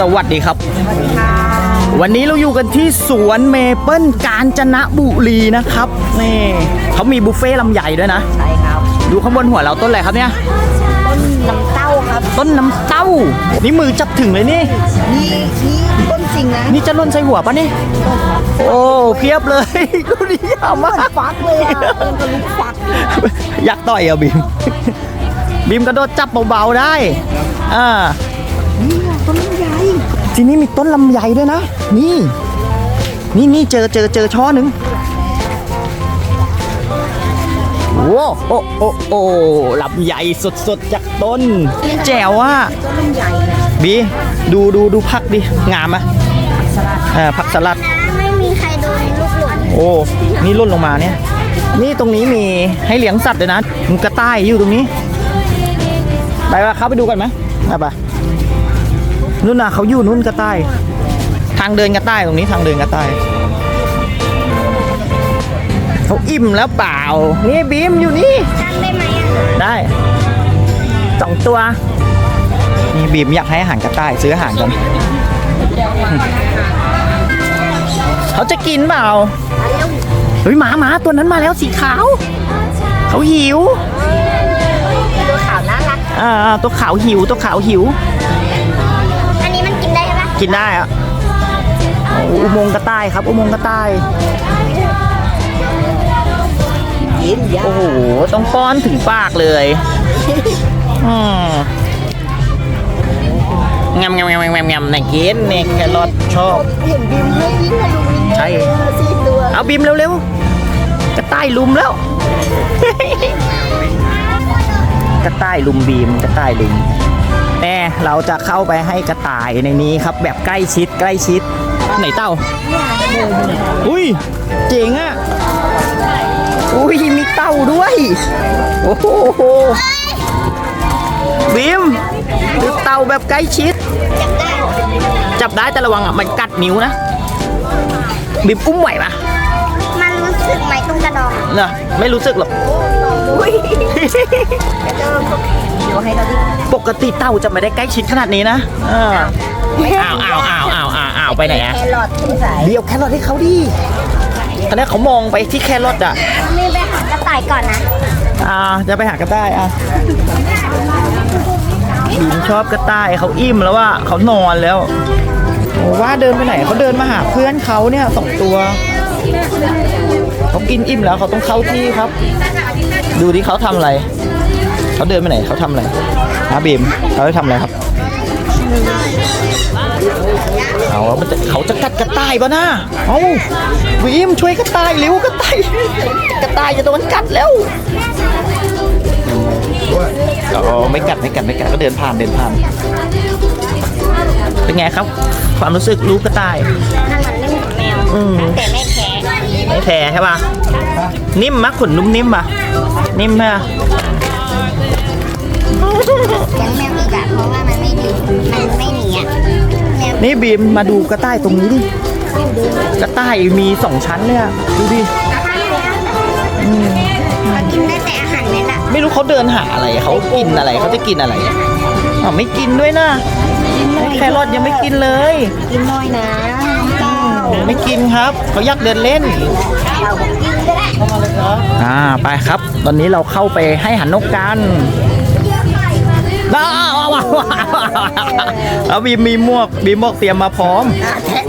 สวัสดีครับ วันนี้เราอยู่กันที่สวนเมเปิลกาญจนบุรีนะครับนี่เขามีบุฟเฟ่ต์ลำใหญ่ด้วยนะใช่ครับดูข้างบนหัวเราต้นอะไรครับเนี่ยต้นน้ำเต้าครับต้นน้ำเต้า นี่มือจับถึงเลยนี่นี่นี่ต้นจริงนะนี่จะล่นใส่หัวปะนี่โอ้เพียบเลยดูดิยาวมากฟักเลยอะต้นกระลุกฟักอยากต่อยเหรอะบีมบีมกระโดดจับเบาๆได้อ่านี่ไง ต้นใหญ่ที่นี่มีต้นลำไยด้วยนะ นี่ นี่นี่เจอเจอเจอช่อหนึ่งโว้โอ้โอ้โอ้ลำไยสดๆจากต้น แจ๋วอะต้นใหญ่นะบีดูดูดูผักดิงามไหมเออผักสลัดไม่มีใครโดนลูกหลงโอ้นี่ล่นลงมาเนี่ย นี่ตรงนี้มีให้เลี้ยงสัตว์เลยนะมีกระต่ายอยู่ตรงนี้ไปปะเข้าไปดูกันไหมไปปะ นู่นน่ะเขาอยู่นู่นกระต่าย ทางเดินกระต่ายตรงนี้ทางเดินกระต่ายเขาอิ่มแล้วเปล่า นี่บีมอยู่นี่ทำได้ไหมอะ ได้สองตัว นี่บีมอยากให้อาหารกระต่ายซื้ออาหารกันเขาจะกินเปล่า เฮ้ยหมาหมาตัวนั้นมาแล้วสีขาว เขาหิว ตัวขาวน่ารัก อ่าตัวขาวหิวตัวขาวหิว กินได้อะอุโมงค์กระต่ายครับ อุโมงค์กระต่ายโอ้โหต้องป้อนถึงปากเลยอืมงามงามงามงามงามไหนกินเนี่ยแครอทชอบเห็นบิมให้วิ่งมาดูวิ่งใช่เอาบีมเร็วๆกระต่ายลุมแล้ว กระต่ายลุมบีมกระต่ายลุม แน่เราจะเข้าไปให้กระต่ายในนี้ครับ แบบใกล้ชิดใกล้ชิด ไหนเต่าอุ้ยเจ๋งอะอุ้ยมีเต่าด้วย โอ้โหบีมดูเต่าแบบใกล้ชิด จับได้แต่ระวังอะมันกัดนิ้วนะบีมอุ้มไหวปะมันรู้สึกไหมตรงกระดองเนอะไม่รู้สึกหรอก อุ้ยเดี๋ยวให้เราดิปกติเต่าจะไม่ได้ใกล้ชิดขนาดนี้นะเอออ้าวอ้าวอ้าวอ้าวอ้าวอ้าวไปไหนอะแครอทที่ใส่เดี๋ยวแครอทให้เขาดิตอนนี้เขามองไปที่แครอทอะมีไปหากระต่ายก่อนนะ อ่าจะไปหากระต่ายอะบีมชอบกระต่ายเขาอิ่มแล้วว่าเขานอนแล้วโอ้ว่าเดินไปไหนเขาเดินมาหาเพื่อนเขาเนี่ยสองตัวเขากินอิ่มแล้วเขาต้องเข้าที่ครับ ดูที่เขาทำอะไรเขาเดินไปไหนเขาทำอะไรฮะบีมเขาจะทำอะไรครับเอาแล้วมันจะเขาจะกัดกระต่ายปะนะเอาบีมช่วยกระต่ายเร็วกระต่ายกระต่ายจะโดนกัดแล้วอ๋อไม่กัดไม่กัดไม่กัดก็เดินผ่านเดินผ่านเป็นไงครับ ความรู้สึกรู้กระต่ายมันเหมือนเล่นกับแมวอืมแต่ไม่แพ้ไม่ แพ้ใช่ป่ะ นิ่มมะขนนุ่มนิ่มป่ะ นิ่มไหมอะยังแมวอีกอะเพราะว่ามันไม่ดีมันไม่หนีอะแมวนี่บีมมาดูกระต่ายตรงนี้ดิ กระต่ายมีสองชั้นเลยอะดูดิเขากินได้แต่อาหารเม็ดอะไม่รู้เขาเดินหาอะไรเขากินอะไรเขาจะกินอะไรอ๋อไม่กินด้วยนะแครอทยังไม่กินเลย กินน้อยนะเต้า ไม่กินครับเขาอยากเดินเล่นเราบอกกินก็ได้อ่าไปครับ ตอนนี้เราเข้าไปให้หันนกกันอ้า วอ้าวอ้าวอ้าวเอาบีมมีหมวกบีมบอกเตรียมมาพร้อม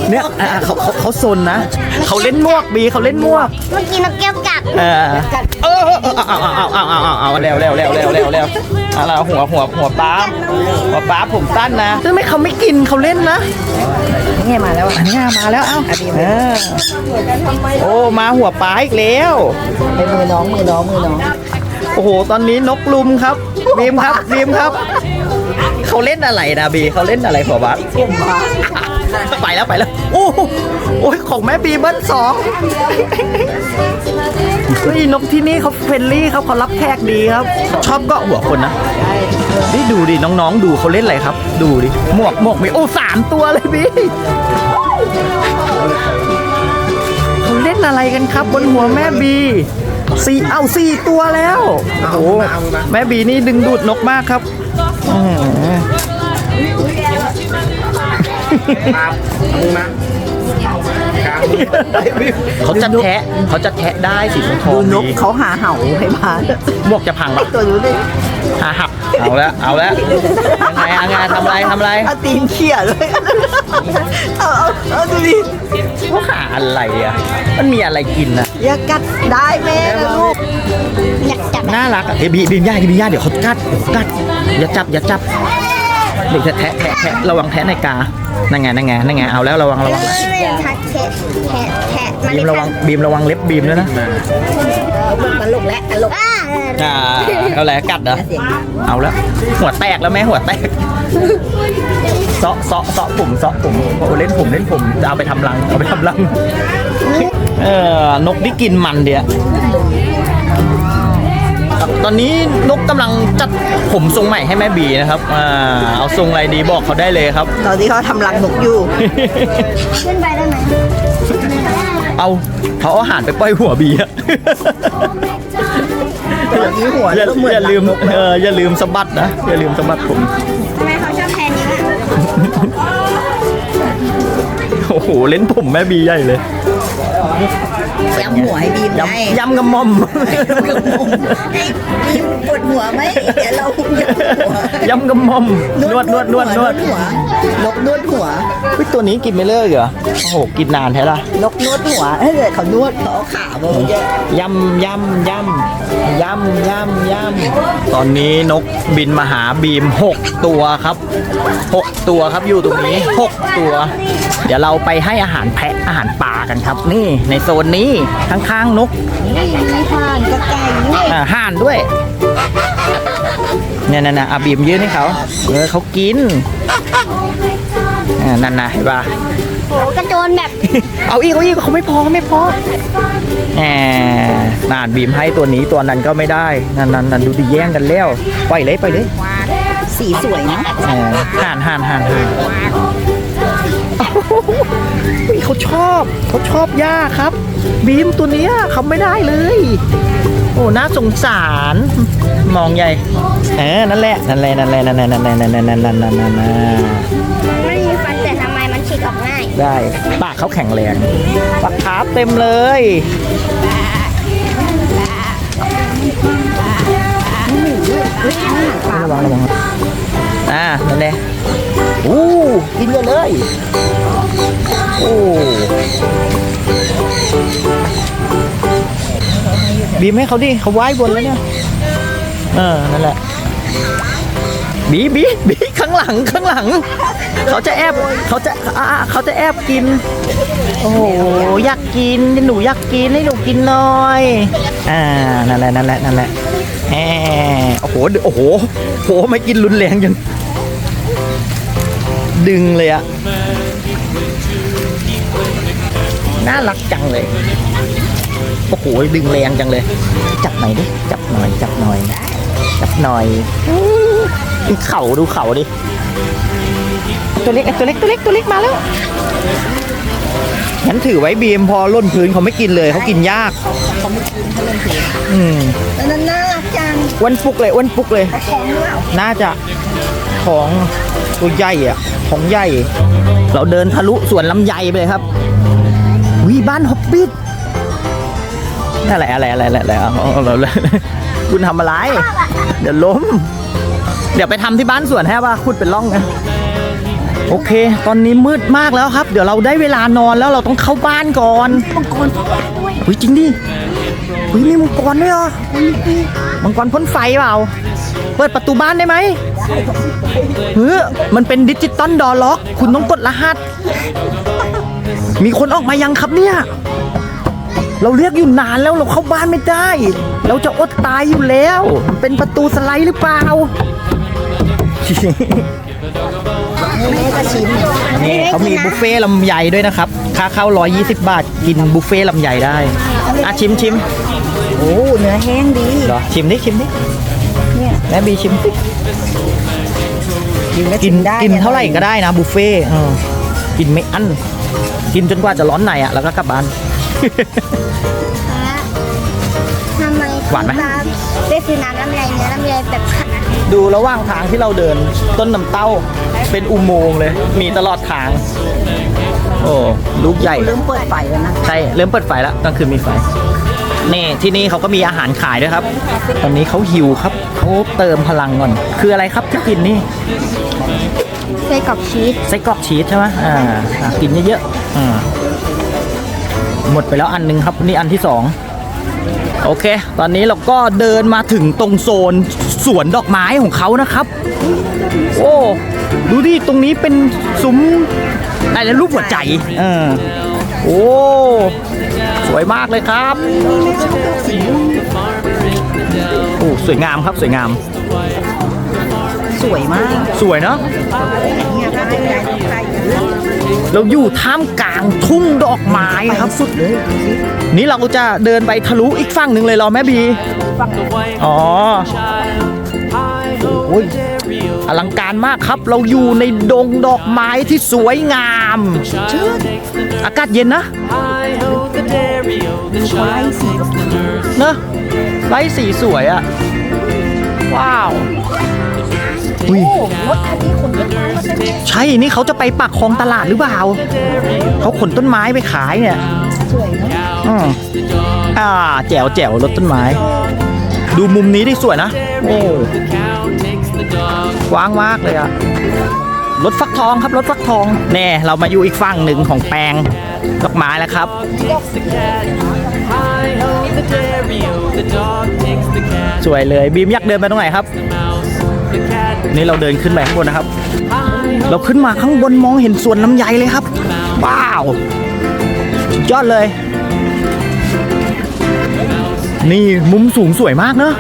เนี่ยอ่าเขาเขาเขาซนนะเขาเล่นหมวกบีเขาเล่นหมวก เมื่อกี้นกแก้วกัดเออเออเออเอาเอาเอาเอาเอาเอาเอาเร็วเร็วเร็วเร็วเร็วเร็วเอาละหัวหัวหัวป้าหัวป้าผมสั้นนะซึ่งไม่เขาไม่กินเขาเล่นนะนี่ไงมาแล้วอะอันนี้มาแล้วเอ้าเออโอ้มาหัวป้าอีกแล้วเป็นมือน้องมือน้องมือน้องโอ้โห ตอนนี้นกลุมครับบีมครับบีมครับ เขาเล่นอะไรนะบีเขาเล่นอะไรหัวบัสเก่งมากไปแล้วไปแล้ว โอ้โหโอ้ยของแม่บีเบิ้ลสองเฮ้ยนกที่นี่เขาเฟรนลี่ครับเขารับแขกดีครับ ชอบเกาะหัวคนนะนี่ดูดิน้องๆ ดูเขาเล่นอะไรครับ ดูดิหมวกหมวกมีโอ้สามตัวเลยบีเขาเล่นอะไรกันครับ บนหัวแม่บีสี่เอาสี่ตัวแล้วโอ้แม่บีนี่ดึงดูดนกมากครับครับมึงนะครับเขาจะแทะเขาจะแทะได้สีทองทดูองนกเขาหาเห่าให้มาบวกจะพังปะตัวดูดิหาหัก เอาแล้วเอาแล้วยังไงยังไงทำอะไรทำอะไรเอาตีนเขี่ยเลยเอาเอาเอาดูดิเขาหาอะไรอะ มันมีอะไรกินอะอย่ากัดได้แม่นะลูกอยากจับน่ารักอะเฮ้ยบีบีมย่าบีมย่าเดี๋ยวเขากัดกัดอย่าจับอย่าจับ เด็กจะแทะแทะแทะระวังแทะในกา นั่นไงนั่นไงนั่นไงเอาแล้วระวังระวังเออไม่ทักแทะแทะแทะมันบีมระวังบีมระวังเล็บบีมด้วยนะตลกแล้วตลกอ่าเอาแล้วกัดเหรอเอาแล้วหัวแตกแล้วแม่หัวแตกเซาะเซาะเซาะผมเซาะผมโอ้เล่นผมเล่นผมจะเอาไปทำรังเอาไปทำรังเออนกที่กินมันเดียว ตอนนี้นกกำลังจัดผมทรงใหม่ให้แม่บีนะครับอ่าเอาทรงอะไรดีบอกเขาได้เลยครับ ตอนที่เขาทำรังนกอยู่ ขึ้นไปได้ไหมเอาเขาเอาอาหารไปปล่อยหัวบีอะ ตอนนี้หัวอย่าเริ่มเหมือนอย่าลืมรังนกเอออย่าลืมสะบัดนะอย่าลืมสะบัดผมทำไมเขาชอบแทนนี้อะโอ้โหเล่นผมแม่บีใหญ่เลย ย้ำหัวให้บีมไงยำยำกระหม่อมให้บีมปวดหัวไหมเดี๋ยวเราย้ำหัวยำกระหม่อมนวดนวดนวดนวดหัวนกนวดหัวเฮ้ยตัวนี้กินไม่เลิกเหรอโอ้โหกินนานแท้ละนกนวดหัวถ้าเกิดเขานวดเขาเอาขาโบกแกยำยำยำยำยำยำตอนนี้นกบินมาหาบีมหกตัวครับหกตัวครับอยู่ตรงนี้หกตัว เดี๋ยวเราไปให้อาหารแพะอาหารป่ากันครับ นี่ในโซนนี้ข้างๆนกนี่มีห่านกับไก่ด้วยอ่าห่านด้วยเนี่ยนั่นนะอาบีมยื่นให้เขาเออเขากินอ่านั่นนะเห็นปะโหกระโจนแบบ เอาอีกเอาอีกเขาไม่พอเขาไม่พอแหมนานบีมให้ตัวนี้ตัวนั้นก็ไม่ได้นั่นนั่นนั่นดูดิแย่งกันแล้วปล่อยเลยปล่อยเลยสีสวยนะเออห่านห่านห่านห่าน เฮ้ยเขาชอบเขาชอบย่าครับ บีมตัวเนี้ยเขาไม่ได้เลย โอ้น่าสงสาร มองใหญ่เออนั่นแหละนั่นแหละนั่นแหละนั่นแหละนั่นแหละนั่นแหละนั่นแหละนั่นแหละนั่นแหละมันไม่มีฟันแต่ทำไมมันฉีกออกง่ายได้ปากเขาแข็งแรงปากขาเต็มเลยระวังระวังอ่านั่นแหละอู้กินเยอะเลย โอ้บีมให้เขาดิเขาว่ายบนแล้วเนี่ย เออ นั่นแหละ บีบีบีข้างหลังข้างหลัง เขาจะแอบเขาจะอ่าเขาจะแอบกิน โอ้โหอยากกินหนูอยากกินให้หนูกินหน่อย อ่า นั่นแหละนั่นแหละนั่นแหละแหมโอ้โหโอ้โหโหไม่กินรุนแรงจังดึงเลยอะ น่ารักจังเลย โอ้โห ดึงแรงจังเลย จับหน่อยดิ จับหน่อย จับหน่อย จับหน่อยดูเข่าดูเข่าดิ ตัวเล็กไอ้ตัวเล็กตัวเล็กตัวเล็กมาแล้วงั้นถือไว้บีมพอล่นพื้นเขาไม่กินเลยเขากินยากเขาไม่กินเขาเล่นเพลงอืมแล้วนั่นน่ารักจังอ้วนปุกเลยอ้วนปุกเลยของหรือเปล่าน่าจะของตัวใหญ่อะของใหญ่ เราเดินทะลุสวนลำไยไปเลยครับ วิบ้านฮอบบิทอะไรอะไรอะไรอะไรอะไรเอาเอาเราเลยคุณทำอะไร เดี๋ยวล้ม เดี๋ยวไปทำที่บ้านสวนแฮะว่าขุดเป็นร่องนะโอเค ตอนนี้มืดมากแล้วครับ เดี๋ยวเราได้เวลานอนแล้วเราต้องเข้าบ้านก่อนมังกรเฮ้ยจริงดิเฮ้ยมีมังกรด้วยเหรอมังกรพ่นไฟเปล่า เปิดประตูบ้านได้ไหมเฮ้ยมันเป็นดิจิตอลดอร์ล็อก คุณต้องกดรหัส มีคนออกมายังครับเนี่ย เราเรียกอยู่นานแล้วเราเข้าบ้านไม่ได้ เราจะอดตายอยู่แล้วมันเป็นประตูสไลด์หรือเปล่าแม่ก็ชิมนี่เขามีบุฟเฟ่ต์ลำไยด้วยนะครับ ค่าเข้า 120 บาท กินบุฟเฟ่ต์ลำไยได้อะชิมชิมโอ้เนื้อแห้งดีเหรอชิมดิชิมดิเนี่ยแม่บีชิมสิกินก็กินได้กินเท่าไหร่ก็ได้นะบุฟเฟ่ต์เออกินไม่อั้น กินจนกว่าจะร้อนในอะแล้วก็กลับบ้าน ทำไมหวานไหม ได้ซื้อน้ำลำไยเนื้อลำไยแบบดูระหว่างทางที่เราเดินต้นน้ำเต้าเป็นอุโมงค์เลย มีตลอดทาง โอ้ลูกใหญ่ลืมเปิดไฟแล้วนะใช่เริ่มเปิดไฟแล้วกลางคืนมีไฟนี่ที่นี่เขาก็มีอาหารขายด้วยครับ ตอนนี้เขาหิวครับเขาเติมพลังก่อน คืออะไรครับที่กินนี่ ไส้กรอกชีส ไส้กรอกชีสใช่ไหมอ่าอะกินเยอะๆอ่าหมดไปแล้วอันหนึงครับนี่อันที่สองโอเค ตอนนี้เราก็เดินมาถึงตรงโซนสวนดอกไม้ของเขานะครับ โอ้ดูดิตรงนี้เป็นซุ้มอะไรนะรูปหัวใจเออโอ้สวยมากเลยครับโอ้สวยงามครับสวยงาม สวยมาก สวยเนาะเนี่ยถ้าให้ยายดูใกล้เราอยู่ท่ามกลางทุ่งดอกไม้ครับสุดเลยนี่เราจะเดินไปทะลุอีกฝั่งหนึ่งเลยเหรอแม่บีอ๋อโอ้ยอลังการมากครับเราอยู่ในดงดอกไม้ที่สวยงามชื่นอากาศเย็นนะไว้สีกับเนอะไล่สีสวยอะว้าว อุ้ยรถคันนี้คนเยอะมากเลยใช่ นี่เขาจะไปปักคลองตลาดหรือเปล่า เขาขนต้นไม้ไปขายเนี่ย สวยเนาะอืมอ่า แจ๋วแจ๋วรถต้นไม้ ดูมุมนี้ได้สวยนะ โอ้กว้างมากเลยอะรถฟักทองครับรถฟักทอง แน่ เรามาอยู่อีกฝั่งหนึ่งของแปลงดอกไม้แล้วครับ สวยเลยบีมอยากเดินไปตรงไหนครับ นี่เราเดินขึ้นไปข้างบนนะครับ เราขึ้นมาข้างบนมองเห็นสวนลำไยเลยครับว้าวสุดยอดเลย นี่มุมสูงสวยมากเนอะ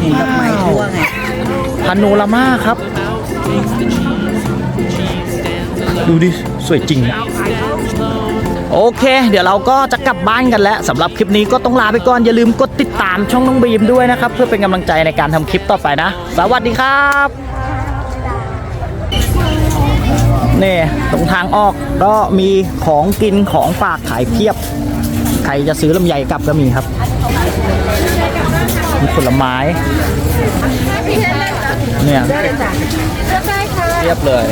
เห็นดอกไม้ทั่วไงพาโนรามาครับ ดูดิ สวยจริง โอเค เดี๋ยวเราก็จะกลับบ้านกันแล้วสำหรับคลิปนี้ก็ต้องลาไปก่อนอย่าลืมกดติดตามช่องน้องบีมด้วยนะครับ เพื่อเป็นกำลังใจในการทำคลิปต่อไปนะ สวัสดีครับนี่ตรงทางออกก็มีของกินของฝากขายเพียบ ใครจะซื้อลำไยกลับก็มีครับมีผลไม้เนี่ยเรียบเลย